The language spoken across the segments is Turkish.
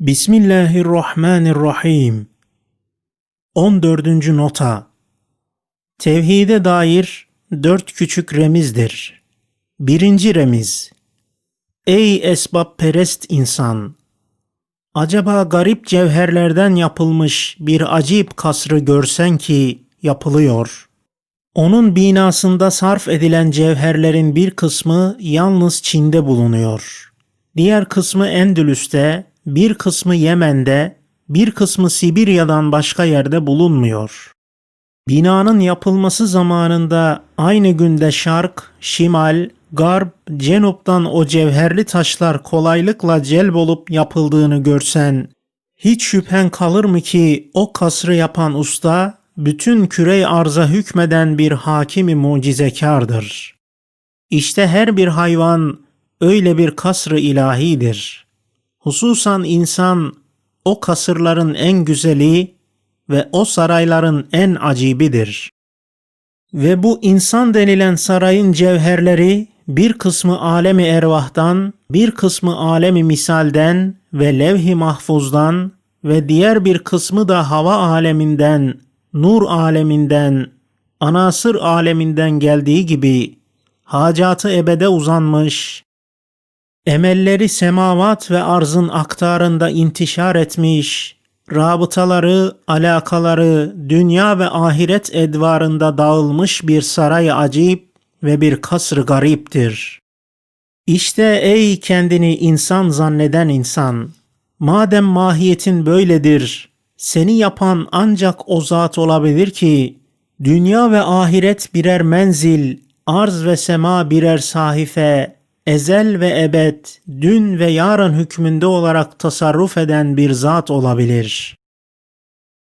Bismillahirrahmanirrahim. 14. nota. Tevhide dair dört küçük remizdir. Birinci remiz. Ey esbab perest insan! Acaba garip cevherlerden yapılmış bir acip kasrı görsen ki yapılıyor. Onun binasında sarf edilen cevherlerin bir kısmı yalnız Çin'de bulunuyor. Diğer kısmı Endülüs'te, bir kısmı Yemen'de, bir kısmı Sibirya'dan başka yerde bulunmuyor. Binanın yapılması zamanında aynı günde şark, şimal, garp, cenuptan o cevherli taşlar kolaylıkla celb olup yapıldığını görsen, hiç şüphen kalır mı ki o kasrı yapan usta, bütün kürey arza hükmeden bir hakimi mucizekardır. İşte her bir hayvan öyle bir kasrı ilahidir. Hususan insan o kasırların en güzeli ve o sarayların en acibidir. Ve bu insan denilen sarayın cevherleri bir kısmı alemi ervahtan, bir kısmı alemi misalden ve levh-i mahfuzdan ve diğer bir kısmı da hava aleminden, nur aleminden, anasır aleminden geldiği gibi hacatı ebede uzanmış, emelleri semavat ve arzın aktarında intişar etmiş, rabıtaları, alakaları dünya ve ahiret edvarında dağılmış bir saray acip ve bir kasr gariptir. İşte ey kendini insan zanneden insan, madem mahiyetin böyledir, seni yapan ancak o zat olabilir ki, dünya ve ahiret birer menzil, arz ve sema birer sahife, ezel ve ebed, dün ve yarın hükmünde olarak tasarruf eden bir zat olabilir.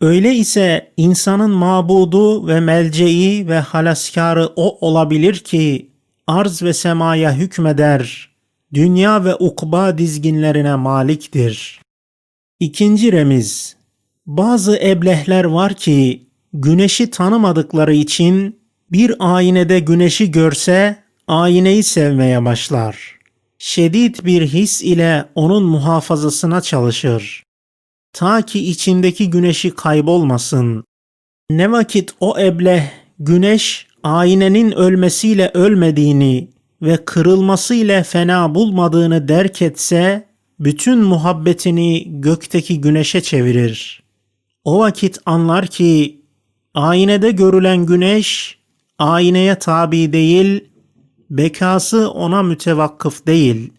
Öyle ise insanın mabudu ve melceği ve halaskarı o olabilir ki arz ve semaya hükmeder, dünya ve ukba dizginlerine maliktir. İkinci remiz, bazı eblehler var ki güneşi tanımadıkları için bir aynede güneşi görse ayneyi sevmeye başlar. Şedid bir his ile onun muhafazasına çalışır. Ta ki içindeki güneşi kaybolmasın. Ne vakit o ebleh güneş aynenin ölmesiyle ölmediğini ve kırılmasıyla fena bulmadığını derk etse, bütün muhabbetini gökteki güneşe çevirir. O vakit anlar ki aynede görülen güneş ayneye tabi değil, bekası ona mütevakkıf değil.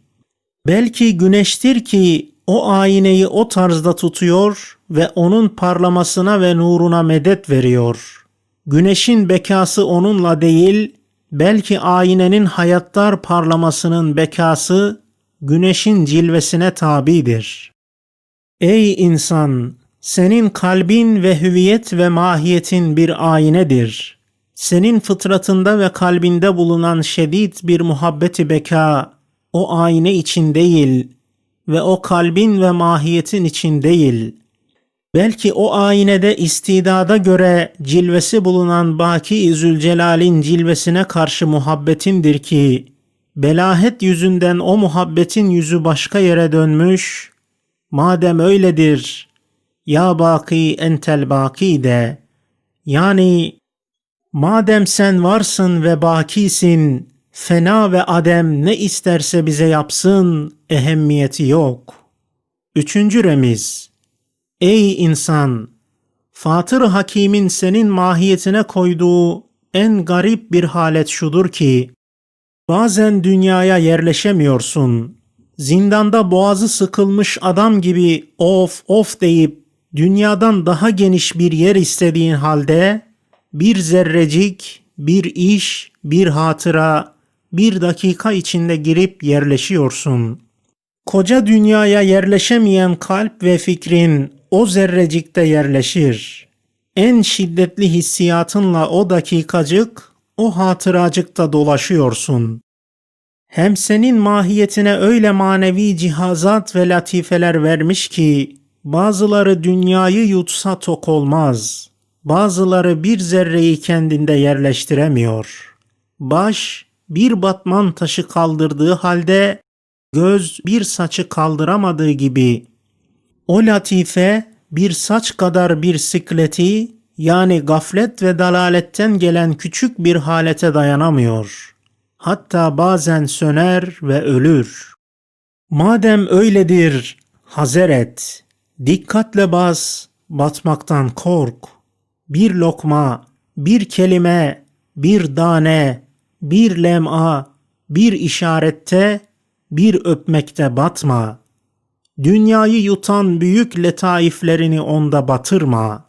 Belki güneştir ki o ayneyi o tarzda tutuyor ve onun parlamasına ve nuruna medet veriyor. Güneşin bekası onunla değil, belki aynenin hayattar parlamasının bekası güneşin cilvesine tabidir. Ey insan! Senin kalbin ve hüviyet ve mahiyetin bir aynedir senin fıtratında ve kalbinde bulunan şedid bir muhabbeti beka o ayna için değil ve o kalbin ve mahiyetin için değil. Belki o aynede istidada göre cilvesi bulunan Baki Zülcelal'in cilvesine karşı muhabbetindir ki, belahet yüzünden o muhabbetin yüzü başka yere dönmüş, madem öyledir, ya baki entel baki de, yani Madem sen varsın ve bakisin, fena ve adem ne isterse bize yapsın, ehemmiyeti yok. Üçüncü remiz. Ey insan! Fatır Hakim'in senin mahiyetine koyduğu en garip bir halet şudur ki, bazen dünyaya yerleşemiyorsun. Zindanda boğazı sıkılmış adam gibi of of deyip dünyadan daha geniş bir yer istediğin halde bir zerrecik, bir iş, bir hatıra, bir dakika içinde girip yerleşiyorsun. Koca dünyaya yerleşemeyen kalp ve fikrin o zerrecikte yerleşir. En şiddetli hissiyatınla o dakikacık, o hatıracıkta dolaşıyorsun. Hem senin mahiyetine öyle manevi cihazat ve latifeler vermiş ki, bazıları dünyayı yutsa tok olmaz.'' Bazıları bir zerreyi kendinde yerleştiremiyor. Baş bir batman taşı kaldırdığı halde göz bir saçı kaldıramadığı gibi O latife bir saç kadar bir sikleti yani gaflet ve dalaletten gelen küçük bir halete dayanamıyor. Hatta bazen söner ve ölür. Madem öyledir, hazer et. Dikkatle bas, batmaktan kork. Bir lokma, bir kelime, bir dane, bir lem'a, bir işarette, bir öpmekte batma. Dünyayı yutan büyük letaiflerini onda batırma.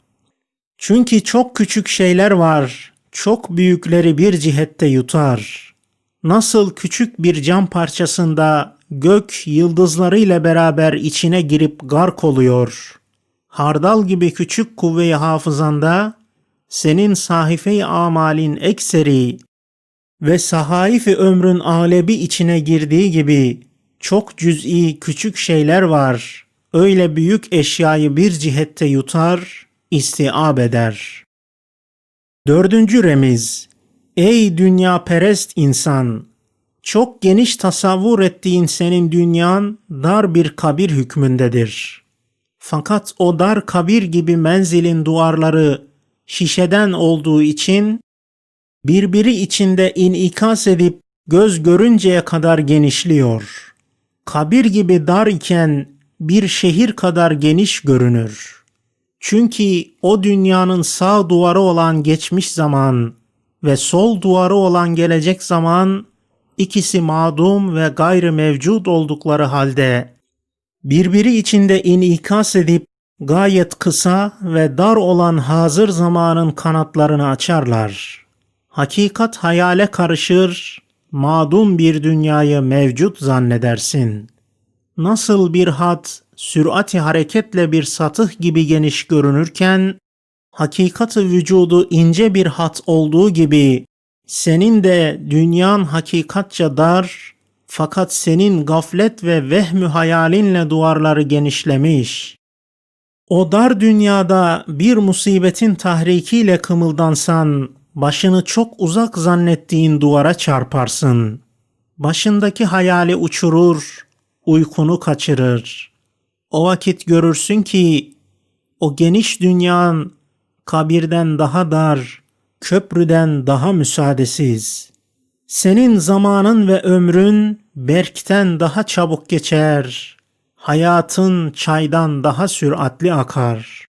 Çünkü çok küçük şeyler var, çok büyükleri bir cihette yutar. Nasıl küçük bir cam parçasında gök yıldızlarıyla beraber içine girip gark oluyor. Hardal gibi küçük kuvve-i hafızanda senin sahife-i amalin ekseri ve sahaifi ömrün alebi içine girdiği gibi çok cüz'i küçük şeyler var. Öyle büyük eşyayı bir cihette yutar, istiab eder. Dördüncü remiz Ey dünya perest insan! Çok geniş tasavvur ettiğin senin dünyan dar bir kabir hükmündedir. Fakat o dar kabir gibi menzilin duvarları şişeden olduğu için birbiri içinde inikas edip göz görünceye kadar genişliyor. Kabir gibi dar iken bir şehir kadar geniş görünür. Çünkü o dünyanın sağ duvarı olan geçmiş zaman ve sol duvarı olan gelecek zaman ikisi madum ve gayrı mevcud oldukları halde birbiri içinde inikas edip gayet kısa ve dar olan hazır zamanın kanatlarını açarlar. Hakikat hayale karışır, madum bir dünyayı mevcut zannedersin. Nasıl bir hat sürati hareketle bir satıh gibi geniş görünürken, hakikatı vücudu ince bir hat olduğu gibi senin de dünyan hakikatça dar fakat senin gaflet ve vehmü hayalinle duvarları genişlemiş. O dar dünyada bir musibetin tahrikiyle kımıldansan başını çok uzak zannettiğin duvara çarparsın. Başındaki hayali uçurur, uykunu kaçırır. O vakit görürsün ki o geniş dünyan kabirden daha dar, köprüden daha müsaadesiz. Senin zamanın ve ömrün berkten daha çabuk geçer. Hayatın çaydan daha süratli akar.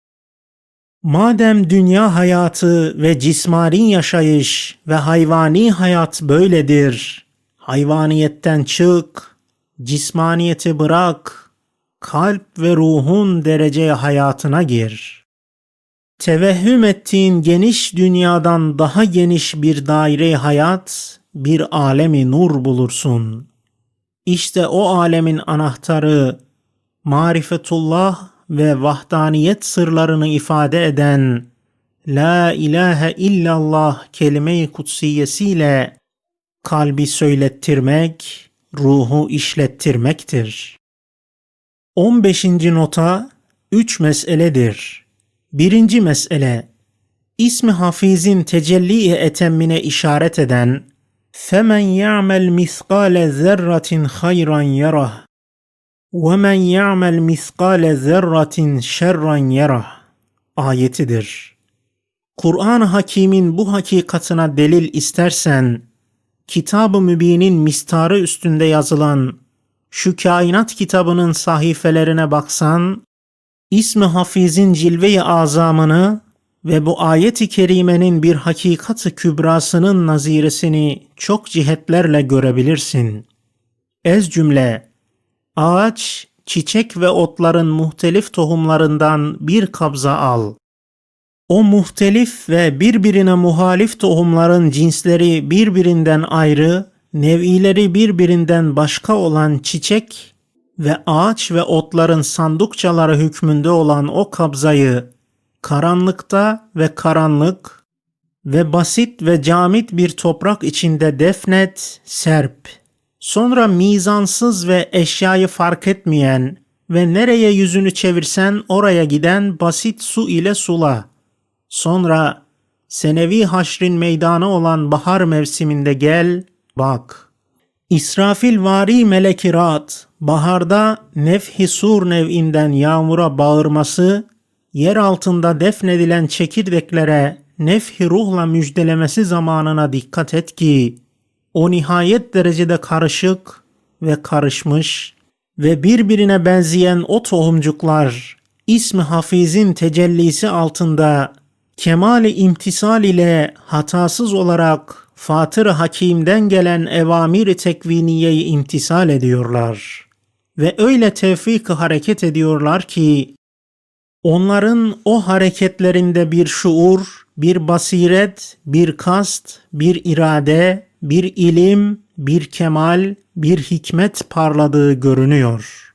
Madem dünya hayatı ve cismani yaşayış ve hayvani hayat böyledir, hayvaniyetten çık, cismaniyeti bırak, kalp ve ruhun dereceye hayatına gir. Tevehhüm ettiğin geniş dünyadan daha geniş bir daire hayat, bir alemi nur bulursun. İşte o alemin anahtarı marifetullah ve vahdaniyet sırlarını ifade eden La ilahe illallah kelime-i kutsiyesiyle kalbi söylettirmek, ruhu işlettirmektir. 15. nota 3 meseledir. Birinci mesele, İsmi Hafiz'in tecelli-i etemmine işaret eden فَمَنْ يَعْمَلْ مِثْقَالَ ذَرَّةٍ خَيْرًا يَرَهُ وَمَنْ يَعْمَلْ مِثْقَالَ ذَرَّةٍ شَرًّا يَرَهُ ayetidir. Kur'an-ı Hakîm'in bu hakikatına delil istersen, Kitab-ı Mübin'in mistarı üstünde yazılan şu kainat kitabının sahifelerine baksan, İsmi Hafiz'in cilve-i azamını ve bu ayet-i kerimenin bir hakikati kübrasının naziresini çok cihetlerle görebilirsin. Ez cümle, ağaç, çiçek ve otların muhtelif tohumlarından bir kabza al. O muhtelif ve birbirine muhalif tohumların cinsleri birbirinden ayrı, nev'ileri birbirinden başka olan çiçek ve ağaç ve otların sandukçaları hükmünde olan o kabzayı karanlıkta ve karanlık ve basit ve camit bir toprak içinde defnet, serp. Sonra mizansız ve eşyayı fark etmeyen ve nereye yüzünü çevirsen oraya giden basit su ile sula. Sonra senevi haşrin meydanı olan bahar mevsiminde gel, bak. İsrafil vari meleki Raat, baharda nefhi sur nev'inden yağmura bağırması, yer altında defnedilen çekirdeklere nefhi ruhla müjdelemesi zamanına dikkat et ki, o nihayet derecede karışık ve karışmış ve birbirine benzeyen o tohumcuklar, ismi hafizin tecellisi altında kemali imtisal ile hatasız olarak Fatır Hakim'den gelen evamir-i tekviniyeyi imtisal ediyorlar. Ve öyle tevfik hareket ediyorlar ki onların o hareketlerinde bir şuur, bir basiret, bir kast, bir irade, bir ilim, bir kemal, bir hikmet parladığı görünüyor.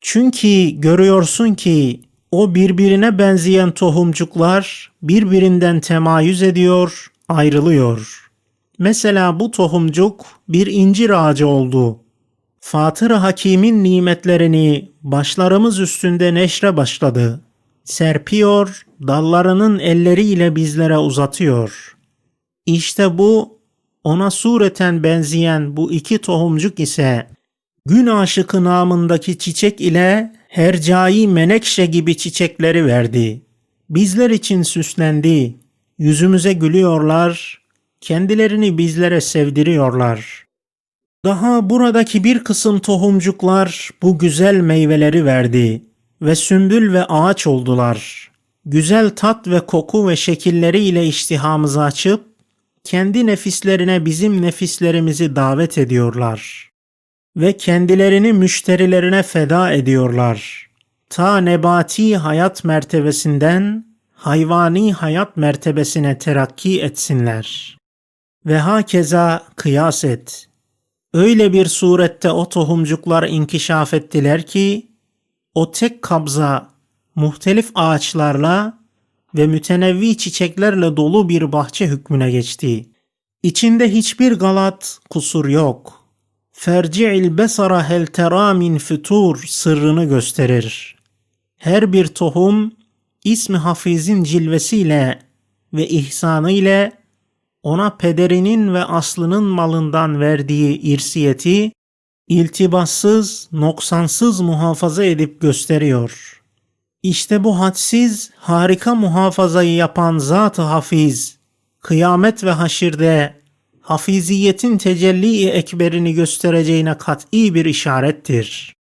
Çünkü görüyorsun ki o birbirine benzeyen tohumcuklar birbirinden temayüz ediyor, ayrılıyor. Mesela bu tohumcuk bir incir ağacı oldu. Fatır Hakim'in nimetlerini başlarımız üstünde neşre başladı. Serpiyor, dallarının elleriyle bizlere uzatıyor. İşte bu ona sureten benzeyen bu iki tohumcuk ise gün aşıkı namındaki çiçek ile hercai menekşe gibi çiçekleri verdi. Bizler için süslendi. Yüzümüze gülüyorlar, kendilerini bizlere sevdiriyorlar. Daha buradaki bir kısım tohumcuklar bu güzel meyveleri verdi ve sümbül ve ağaç oldular. Güzel tat ve koku ve şekilleriyle iştihamızı açıp kendi nefislerine bizim nefislerimizi davet ediyorlar ve kendilerini müşterilerine feda ediyorlar. Ta nebati hayat mertebesinden hayvani hayat mertebesine terakki etsinler. Ve hakeza kıyas et. Öyle bir surette o tohumcuklar inkişaf ettiler ki, o tek kabza muhtelif ağaçlarla ve mütenevvi çiçeklerle dolu bir bahçe hükmüne geçti. İçinde hiçbir galat, kusur yok. Ferci'il besara hel tera min fütur sırrını gösterir. Her bir tohum ismi hafizin cilvesiyle ve ihsanı ile ona pederinin ve aslının malından verdiği irsiyeti iltibassız, noksansız muhafaza edip gösteriyor. İşte bu hadsiz, harika muhafazayı yapan Zat-ı Hafiz, kıyamet ve haşirde hafiziyetin tecelli ekberini göstereceğine kat'i bir işarettir.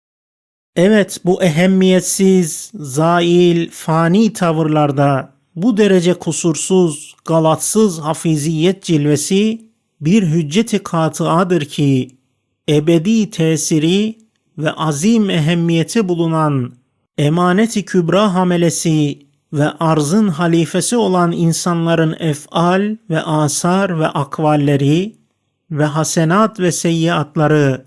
Evet bu ehemmiyetsiz, zail, fani tavırlarda bu derece kusursuz, galatsız hafiziyet cilvesi bir hücceti katıadır ki ebedi tesiri ve azim ehemmiyeti bulunan emaneti kübra hamelesi ve arzın halifesi olan insanların efal ve asar ve akvalleri ve hasenat ve seyyiatları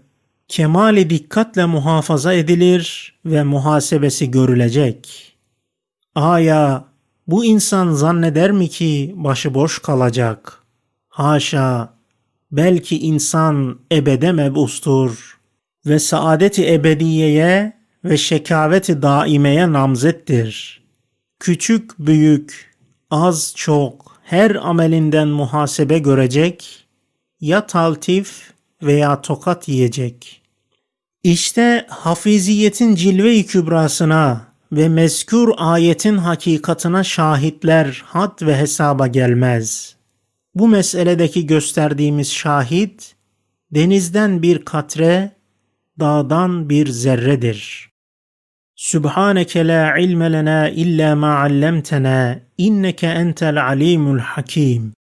kemali dikkatle muhafaza edilir ve muhasebesi görülecek. Aya bu insan zanneder mi ki başıboş kalacak? Haşa, belki insan ebede mebustur ve saadeti ebediyeye ve şekaveti daimeye namzettir. Küçük büyük, az çok her amelinden muhasebe görecek, ya taltif veya tokat yiyecek. İşte hafiziyetin cilve-i kübrasına ve mezkur ayetin hakikatına şahitler had ve hesaba gelmez. Bu meseledeki gösterdiğimiz şahit, denizden bir katre, dağdan bir zerredir. Sübhaneke la ilme lena illa ma allamtena inneke entel alimul hakim.